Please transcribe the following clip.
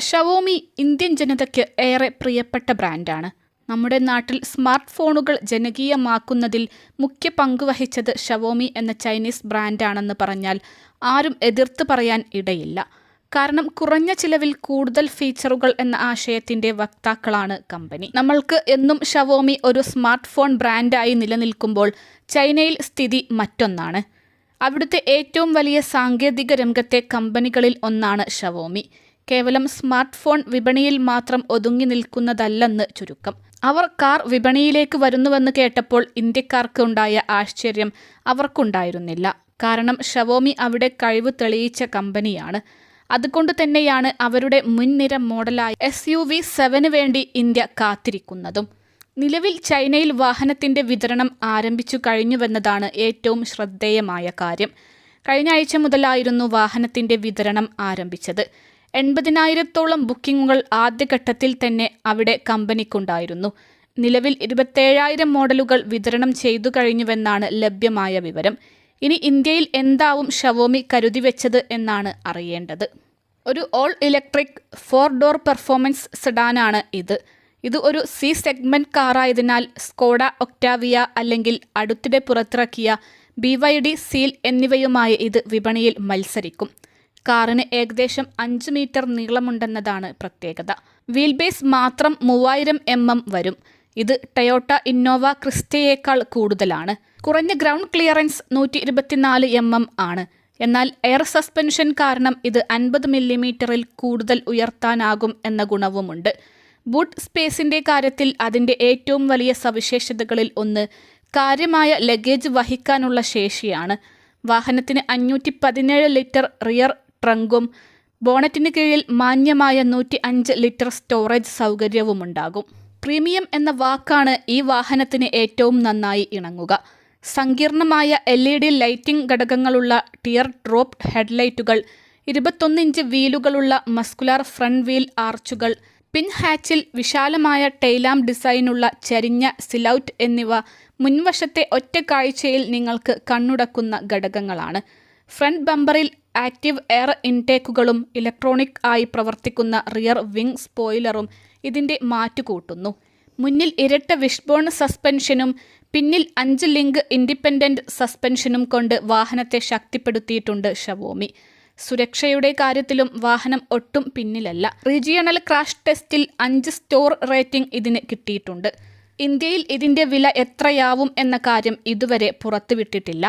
Xiaomi Indian ജനതയ്ക്ക് ഏറെ പ്രിയപ്പെട്ട ബ്രാൻഡാണ്. നമ്മുടെ നാട്ടിൽ സ്മാർട്ട് ഫോണുകൾ ജനകീയമാക്കുന്നതിൽ മുഖ്യ പങ്ക് പങ്കുവഹിച്ചത് ഷവോമി എന്ന ചൈനീസ് ബ്രാൻഡാണെന്ന് പറഞ്ഞാൽ ആരും എതിർത്ത് പറയാൻ ഇടയില്ല. കാരണം കുറഞ്ഞ ചിലവിൽ കൂടുതൽ ഫീച്ചറുകൾ എന്ന ആശയത്തിന്റെ വക്താക്കളാണ് കമ്പനി. നമ്മൾക്ക് എന്നും ഷവോമി ഒരു സ്മാർട്ട് ഫോൺ ബ്രാൻഡായി നിലനിൽക്കുമ്പോൾ ചൈനയിൽ സ്ഥിതി മറ്റൊന്നാണ്. അവിടുത്തെ ഏറ്റവും വലിയ സാങ്കേതിക രംഗത്തെ കമ്പനികളിൽ ഒന്നാണ് ഷവോമി കേവലം സ്മാർട്ട് ഫോൺ വിപണിയിൽ മാത്രം ഒതുങ്ങി നിൽക്കുന്നതല്ലെന്ന് ചുരുക്കം. അവർ കാർ വിപണിയിലേക്ക് വരുന്നുവെന്ന് കേട്ടപ്പോൾ ഇന്ത്യക്കാർക്ക് ഉണ്ടായ ആശ്ചര്യം അവർക്കുണ്ടായിരുന്നില്ല. കാരണം ഷവോമി അവിടെ കഴിവ് തെളിയിച്ച കമ്പനിയാണ്. അതുകൊണ്ട് തന്നെയാണ് അവരുടെ മുൻനിര മോഡലായ എസ് യു വി സെവന് വേണ്ടി ഇന്ത്യ കാത്തിരിക്കുന്നതും. നിലവിൽ ചൈനയിൽ വാഹനത്തിന്റെ വിതരണം ആരംഭിച്ചു കഴിഞ്ഞുവെന്നതാണ് ഏറ്റവും ശ്രദ്ധേയമായ കാര്യം. കഴിഞ്ഞ ആഴ്ച മുതലായിരുന്നു വാഹനത്തിന്റെ വിതരണം ആരംഭിച്ചത്. എൺപതിനായിരത്തോളം ബുക്കിംഗുകൾ ആദ്യഘട്ടത്തിൽ തന്നെ അവിടെ കമ്പനിക്കുണ്ടായിരുന്നു. നിലവിൽ ഇരുപത്തേഴായിരം മോഡലുകൾ വിതരണം ചെയ്തു കഴിഞ്ഞുവെന്നാണ് ലഭ്യമായ വിവരം. ഇനി ഇന്ത്യയിൽ എന്താവും ഷവോമി കരുതി വെച്ചത് എന്നാണ് അറിയേണ്ടത്. ഒരു all electric four door performance സെഡാനാണ് ഇത്. ഇത് ഒരു സി സെഗ്മെന്റ് കാറായതിനാൽ സ്കോഡ ഒക്ടാവിയ അല്ലെങ്കിൽ അടുത്തിടെ പുറത്തിറക്കിയ ബി വൈ ഡി സീൽ എന്നിവയുമായി ഇത് വിപണിയിൽ മത്സരിക്കും. കാറിന് ഏകദേശം അഞ്ച് മീറ്റർ നീളമുണ്ടെന്നതാണ് പ്രത്യേകത. വീൽ ബേസ് മാത്രം മൂവായിരം എം എം വരും. ഇത് ടയോട്ട ഇന്നോവ ക്രിസ്റ്റയേക്കാൾ കൂടുതലാണ്. കുറഞ്ഞ ഗ്രൗണ്ട് ക്ലിയറൻസ് നൂറ്റി ഇരുപത്തിനാല് എം എം ആണ്. എന്നാൽ എയർ സസ്പെൻഷൻ കാരണം ഇത് അൻപത് മില്ലിമീറ്ററിൽ കൂടുതൽ ഉയർത്താനാകും എന്ന ഗുണവുമുണ്ട്. ബൂട്ട് സ്പേസിന്റെ കാര്യത്തിൽ അതിന്റെ ഏറ്റവും വലിയ സവിശേഷതകളിൽ ഒന്ന് കാര്യമായ ലഗേജ് വഹിക്കാനുള്ള ശേഷിയാണ്. വാഹനത്തിന് അഞ്ഞൂറ്റി പതിനേഴ് ലിറ്റർ റിയർ ട്രങ്കും ബോണറ്റിന് കീഴിൽ മാന്യമായ നൂറ്റി അഞ്ച് ലിറ്റർ സ്റ്റോറേജ് സൗകര്യവുമുണ്ടാകും. പ്രീമിയം എന്ന വാക്കാണ് ഈ വാഹനത്തിന് ഏറ്റവും നന്നായി ഇണങ്ങുക. സങ്കീർണമായ എൽ ഇ ഡി ലൈറ്റിംഗ് ഘടകങ്ങളുള്ള ടിയർ ഡ്രോപ്പ് ഹെഡ്ലൈറ്റുകൾ ഇരുപത്തൊന്നിഞ്ച് വീലുകളുള്ള മസ്കുലാർ ഫ്രണ്ട് വീൽ ആർച്ചുകൾ പിൻ ഹാച്ചിൽ വിശാലമായ ടൈലാം ഡിസൈനുള്ള ചരിഞ്ഞ സിലൌട്ട് എന്നിവ മുൻവശത്തെ ഒറ്റ കാഴ്ചയിൽ നിങ്ങൾക്ക് കണ്ണുടക്കുന്ന ഘടകങ്ങളാണ്. ഫ്രണ്ട് ബമ്പറിൽ ആക്റ്റീവ് എയർ ഇൻടേക്കുകളും ഇലക്ട്രോണിക് ആയി പ്രവർത്തിക്കുന്ന റിയർ വിങ് സ്പോയിലറും ഇതിന്റെ മാറ്റുകൂട്ടുന്നു മുന്നിൽ ഇരട്ട വിഷ്ബോൺ സസ്പെൻഷനും പിന്നിൽ അഞ്ച് ലിങ്ക് ഇൻഡിപെൻഡന്റ് സസ്പെൻഷനും കൊണ്ട് വാഹനത്തെ ശക്തിപ്പെടുത്തിയിട്ടുണ്ട് ഷവോമി. സുരക്ഷയുടെ കാര്യത്തിലും വാഹനം ഒട്ടും പിന്നിലല്ല. റീജിയണൽ ക്രാഷ് ടെസ്റ്റിൽ അഞ്ച് സ്റ്റോർ റേറ്റിംഗ് ഇതിന് കിട്ടിയിട്ടുണ്ട്. ഇന്ത്യയിൽ ഇതിന്റെ വില എത്രയാവും എന്ന കാര്യം ഇതുവരെ പുറത്തുവിട്ടിട്ടില്ല.